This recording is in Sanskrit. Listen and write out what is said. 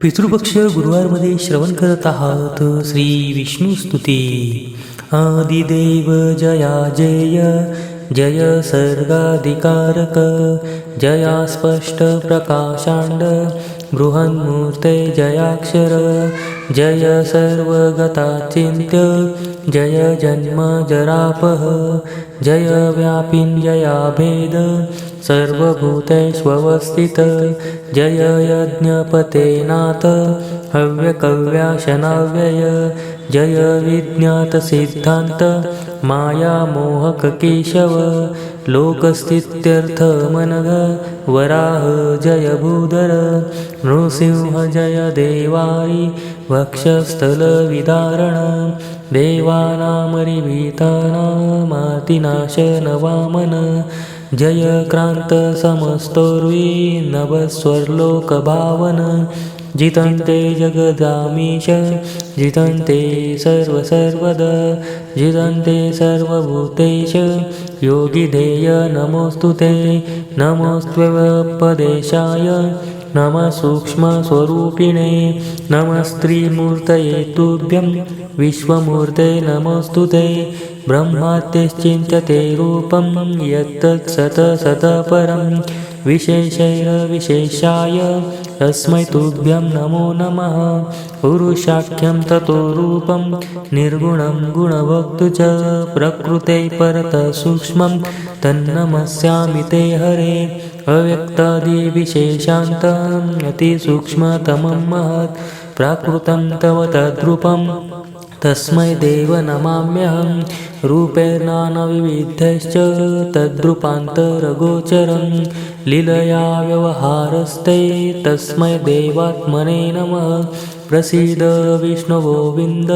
पितृपक्ष गुरुवारमध्ये श्रवण करत आहात. श्री विष्णुस्तुती आदिदेव जया जय. जय सर्गाधिकारक. जया स्पष्ट प्रकाशांड. बृहन्मूर्ते जयाक्षर. जय सर्वगता चिन्त्य जय जन्म जरापह जय व्यापिञ्जया भेद सर्वभूतेष्वस्थित जय यज्ञपते नाथ हव्यकव्याशनाव्यय जय विज्ञातसिद्धान्त मायामोहककेशव लोकस्थित्यर्थ मनग वराह जय भूधर नृसिंह जय देवाई वक्षस्थलविदारण देवानामरिभीतानामातिनाशन वामन जय क्रान्त समस्तोर्वी नवस्वर्लोकभावन जितन्ते जगदामीश जितन्ते सर्वसर्वद जितन्ते सर्वभूतेश योगिधेय नमोऽस्तु ते नमस्त्वपदेशाय नमः सूक्ष्मस्वरूपिणे नमस्त्रीमूर्तये तुभ्यं विश्वमूर्ते नमोऽस्तु ते ब्रह्मात्यश्चिन्त्यते रूपं यत्तत् सत सतः विशेषैरविशेषाय तस्मै तुभ्यं नमो नमः। पुरुषाख्यं ततो रूपं निर्गुणं गुणभक्तु च प्रकृते परतः सूक्ष्मं तन्नमस्यामि ते हरे अव्यक्तादिविशेषान्तम् अतिसूक्ष्मतमं महत्। प्राकृतं तव तद्रूपं तस्मै देव नमाम्यहं रूपेर्नानविविधश्च तद्रूपान्तरगोचरं। लीलया व्यवहारस्ते तस्मै देवात्मने नमः। प्रसीद विष्णुगोविन्द